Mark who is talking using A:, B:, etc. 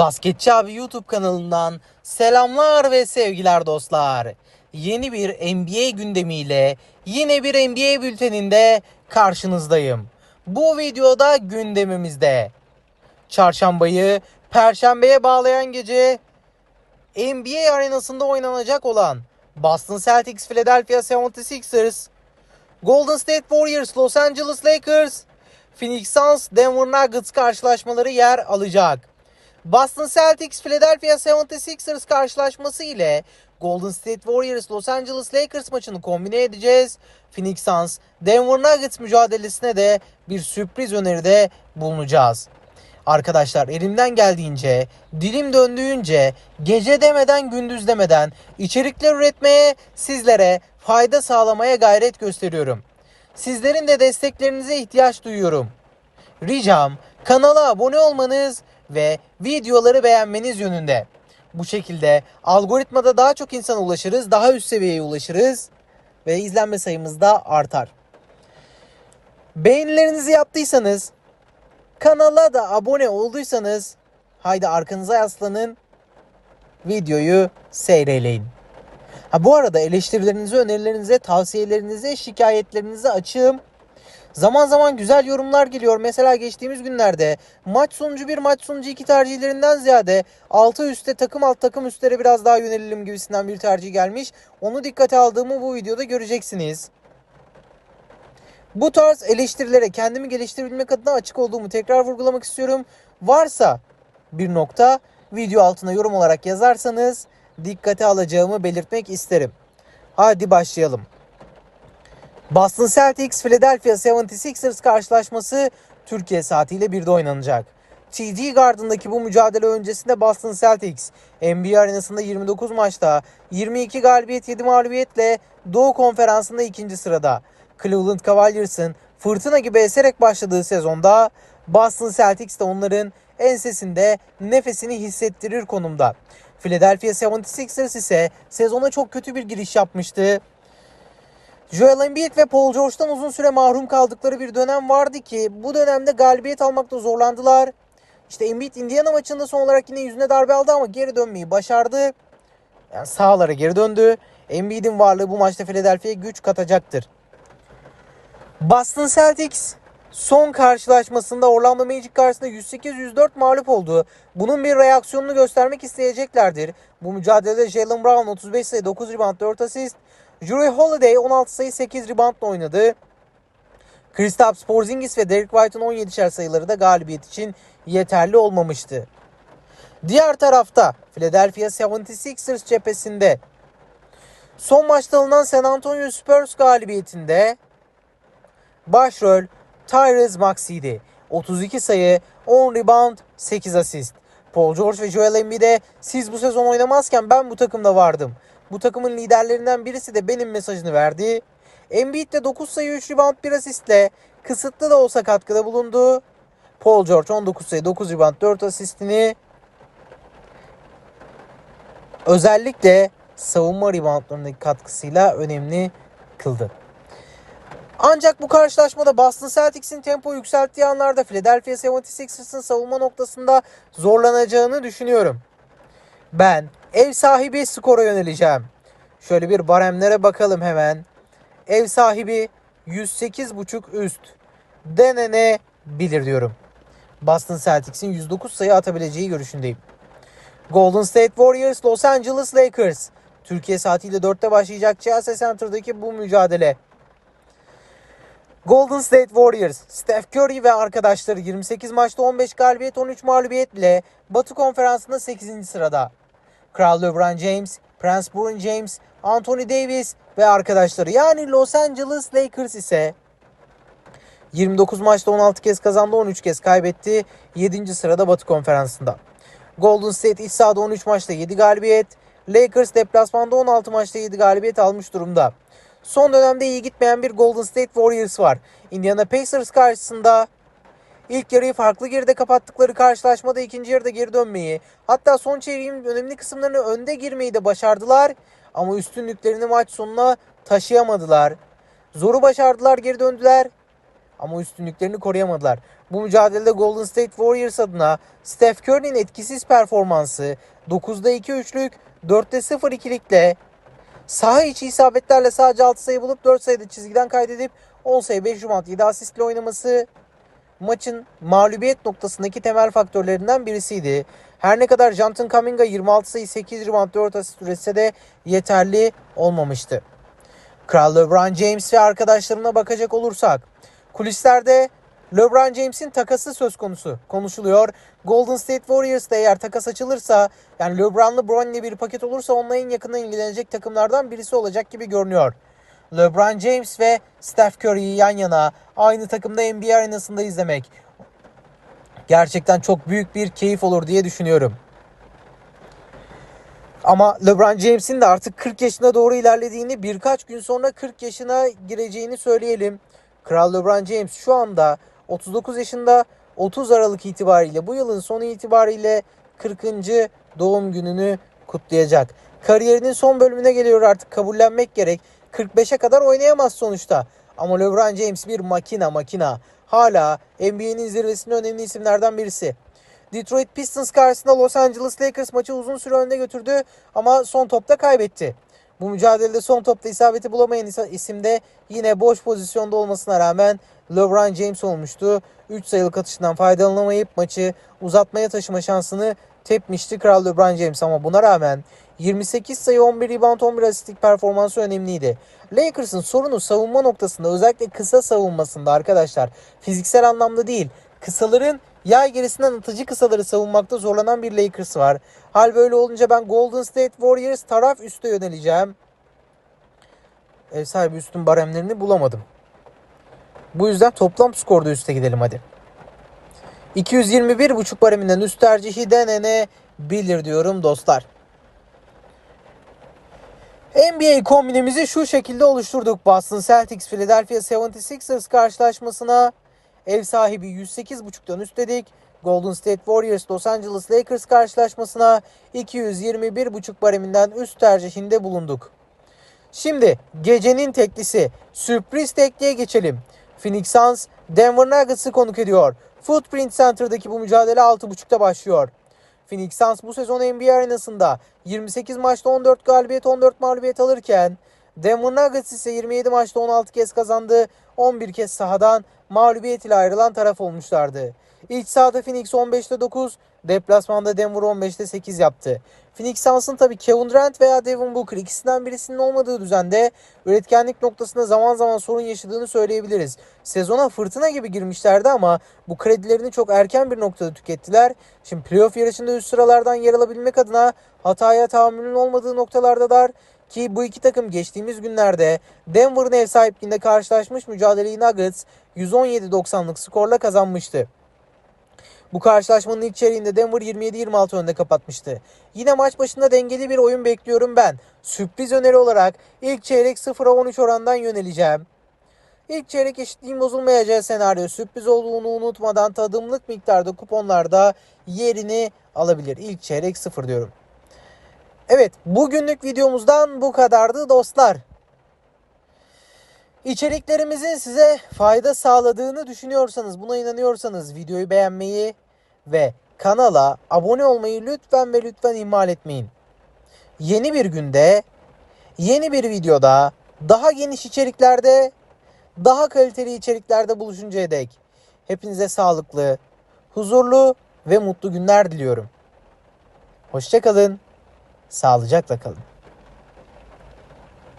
A: Basketçi abi YouTube kanalından selamlar ve sevgiler dostlar. Yeni bir NBA gündemiyle yine bir NBA bülteninde karşınızdayım. Bu videoda gündemimizde çarşambayı perşembeye bağlayan gece NBA arenasında oynanacak olan Boston Celtics Philadelphia 76ers, Golden State Warriors Los Angeles Lakers, Phoenix Suns Denver Nuggets karşılaşmaları yer alacak. Boston Celtics Philadelphia 76ers karşılaşması ile Golden State Warriors Los Angeles Lakers maçını kombine edeceğiz. Phoenix Suns Denver Nuggets mücadelesine de bir sürpriz öneride bulunacağız. Arkadaşlar elimden geldiğince, dilim döndüğünce, gece demeden gündüz demeden içerikler üretmeye, sizlere fayda sağlamaya gayret gösteriyorum. Sizlerin de desteklerinize ihtiyaç duyuyorum. Ricam kanala abone olmanız ve videoları beğenmeniz yönünde. Bu şekilde algoritmada daha çok insana ulaşırız, daha üst seviyeye ulaşırız ve izlenme sayımız da artar. Beğenilerinizi yaptıysanız, kanala da abone olduysanız haydi arkanıza yaslanın, videoyu seyreleyin. Ha bu arada eleştirilerinize, önerilerinize, tavsiyelerinize, şikayetlerinize açığım. Zaman zaman güzel yorumlar geliyor. Mesela geçtiğimiz günlerde maç sonucu bir maç sonucu iki tercihlerinden ziyade altı üstte takım alt takım üstlere biraz daha yönelelim gibisinden bir tercih gelmiş. Onu dikkate aldığımı bu videoda göreceksiniz. Bu tarz eleştirilere kendimi geliştirebilmek adına açık olduğumu tekrar vurgulamak istiyorum. Varsa bir nokta video altına yorum olarak yazarsanız dikkate alacağımı belirtmek isterim. Hadi başlayalım. Boston Celtics Philadelphia 76ers karşılaşması Türkiye saatiyle 1'de oynanacak. TD Garden'daki bu mücadele öncesinde Boston Celtics NBA arenasında 29 maçta 22 galibiyet 7 mağlubiyetle Doğu Konferansı'nda ikinci sırada. Cleveland Cavaliers'ın fırtına gibi eserek başladığı sezonda Boston Celtics de onların ensesinde nefesini hissettirir konumda. Philadelphia 76ers ise sezona çok kötü bir giriş yapmıştı. Joel Embiid ve Paul George'dan uzun süre mahrum kaldıkları bir dönem vardı ki bu dönemde galibiyet almakta zorlandılar. İşte Embiid Indiana maçında son olarak yine yüzüne darbe aldı ama geri dönmeyi başardı. Yani sahalara geri döndü. Embiid'in varlığı bu maçta Philadelphia'ya güç katacaktır. Boston Celtics son karşılaşmasında Orlando Magic karşısında 108-104 mağlup oldu. Bunun bir reaksiyonunu göstermek isteyeceklerdir. Bu mücadelede Jalen Brown 35 sayı 9 rebound 4 asist. Drew Holiday 16 sayı 8 reboundla oynadı. Kristaps Porzingis ve Derek White'ın 17'şer sayıları da galibiyet için yeterli olmamıştı. Diğer tarafta Philadelphia 76ers cephesinde son maçta alınan San Antonio Spurs galibiyetinde başrol Tyrese Maxey'di. 32 sayı, 10 rebound, 8 asist. Paul George ve Joel Embiid'e siz bu sezon oynamazken ben bu takımda vardım. Bu takımın liderlerinden birisi de benim mesajını verdi. Embiid de 9 sayı 3 rebound 1 asistle kısıtlı da olsa katkıda bulundu. Paul George 19 sayı 9 rebound 4 asistini özellikle savunma reboundlarındaki katkısıyla önemli kıldı. Ancak bu karşılaşmada Boston Celtics'in tempo yükselttiği anlarda Philadelphia 76ers'ın savunma noktasında zorlanacağını düşünüyorum. Ben ev sahibi skora yöneleceğim. Şöyle bir baremlere bakalım hemen. Ev sahibi 108.5 üst denenebilir diyorum. Boston Celtics'in 109 sayı atabileceği görüşündeyim. Golden State Warriors Los Angeles Lakers. Türkiye saatiyle 4'te başlayacak Chelsea Center'daki bu mücadele. Golden State Warriors, Steph Curry ve arkadaşları 28 maçta 15 galibiyet 13 mağlubiyetle Batı Konferansı'nda 8. sırada. Kral LeBron James, Prince Bruin James, Anthony Davis ve arkadaşları yani Los Angeles Lakers ise 29 maçta 16 kez kazandı 13 kez kaybetti 7. sırada Batı Konferansı'nda. Golden State iç sahada 13 maçta 7 galibiyet, Lakers deplasmanda 16 maçta 7 galibiyet almış durumda. Son dönemde iyi gitmeyen bir Golden State Warriors var. Indiana Pacers karşısında ilk yarıyı farklı geride kapattıkları karşılaşmada ikinci yarıda geri dönmeyi, hatta son çeyreğin önemli kısımlarını önde girmeyi de başardılar. Ama üstünlüklerini maç sonuna taşıyamadılar. Zoru başardılar, geri döndüler. ama üstünlüklerini koruyamadılar. Bu mücadelede Golden State Warriors adına Steph Curry'nin etkisiz performansı 9'da 2 üçlük, 4'te 0 ikilikle saha içi isabetlerle sadece 6 sayı bulup 4 sayıda çizgiden kaydedip 10 sayı 5 rebound 7 asistle oynaması maçın mağlubiyet noktasındaki temel faktörlerinden birisiydi. Her ne kadar Jonathan Kuminga 26 sayı 8 rebound 4 asist üretse de yeterli olmamıştı. Kral LeBron James ve arkadaşlarına bakacak olursak kulislerde LeBron James'in takası söz konusu konuşuluyor. Golden State Warriors'da eğer takas açılırsa yani LeBron'lı Bronny bir paket olursa onunla en yakından ilgilenecek takımlardan birisi olacak gibi görünüyor. LeBron James ve Steph Curry'yi yan yana aynı takımda NBA arenasında izlemek gerçekten çok büyük bir keyif olur diye düşünüyorum. Ama LeBron James'in de artık 40 yaşına doğru ilerlediğini, birkaç gün sonra 40 yaşına gireceğini söyleyelim. Kral LeBron James şu anda 39 yaşında 30 Aralık itibariyle bu yılın sonu itibariyle 40. doğum gününü kutlayacak. Kariyerinin son bölümüne geliyor artık kabullenmek gerek. 45'e kadar oynayamaz sonuçta. Ama LeBron James bir makina makina. Hala NBA'nin zirvesinde önemli isimlerden birisi. Detroit Pistons karşısında Los Angeles Lakers maçı uzun süre önde götürdü ama son topta kaybetti. Bu mücadelede son topta isabeti bulamayan isim de yine boş pozisyonda olmasına rağmen LeBron James olmuştu. 3 sayılık atışından faydalanamayıp maçı uzatmaya taşıma şansını tepmişti Kral LeBron James ama buna rağmen 28 sayı 11 rebound 11 asistlik performansı önemliydi. Lakers'ın sorunu savunma noktasında özellikle kısa savunmasında arkadaşlar. Fiziksel anlamda değil. Kısaların yay gerisinden atıcı kısaları savunmakta zorlanan bir Lakers var. Hal böyle olunca ben Golden State Warriors taraf üste yöneleceğim. Ev sahibi üstün baremlerini bulamadım. Bu yüzden toplam skorda üste gidelim hadi. 221.5 bareminden üst tercihi denenebilir diyorum dostlar. NBA kombinimizi şu şekilde oluşturduk. Boston Celtics Philadelphia 76ers karşılaşmasına ev sahibi 108.5'tan üstledik. Golden State Warriors Los Angeles Lakers karşılaşmasına 221.5 bareminden üst tercihinde bulunduk. Şimdi gecenin teklisi sürpriz tekliğe geçelim. Phoenix Suns Denver Nuggets'ı konuk ediyor. Footprint Center'daki bu mücadele 6.30'da başlıyor. Phoenix Suns bu sezon NBA arenasında 28 maçta 14 galibiyet 14 mağlubiyet alırken Denver Nuggets ise 27 maçta 16 kez kazandı. 11 kez sahadan mağlubiyet ile ayrılan taraf olmuşlardı. İlk sahada Phoenix 15'te 9, deplasmanda Denver 15'te 8 yaptı. Phoenix Suns'ın tabi Kevin Durant veya Devin Booker ikisinden birisinin olmadığı düzende üretkenlik noktasında zaman zaman sorun yaşadığını söyleyebiliriz. Sezona fırtına gibi girmişlerdi ama bu kredilerini çok erken bir noktada tükettiler. Şimdi playoff yarışında üst sıralardan yer alabilmek adına hataya tahammülün olmadığı noktalardalar. Ki bu iki takım geçtiğimiz günlerde Denver'ın ev sahipliğinde karşılaşmış mücadeleyi Nuggets 117-90'lık skorla kazanmıştı. Bu karşılaşmanın ilk çeyreğinde Denver 27-26 önde kapatmıştı. Yine maç başında dengeli bir oyun bekliyorum ben. Sürpriz öneri olarak ilk çeyrek 0'a 13 orandan yöneleceğim. İlk çeyrek eşitliğin bozulmayacağı senaryo sürpriz olduğunu unutmadan tadımlık miktarda kuponlarda yerini alabilir. İlk çeyrek 0 diyorum. Evet bugünlük videomuzdan bu kadardı dostlar. İçeriklerimizin size fayda sağladığını düşünüyorsanız, buna inanıyorsanız videoyu beğenmeyi ve kanala abone olmayı lütfen ve lütfen ihmal etmeyin. Yeni bir günde, yeni bir videoda, daha geniş içeriklerde, daha kaliteli içeriklerde buluşuncaya dek hepinize sağlıklı, huzurlu ve mutlu günler diliyorum. Hoşçakalın, sağlıcakla kalın.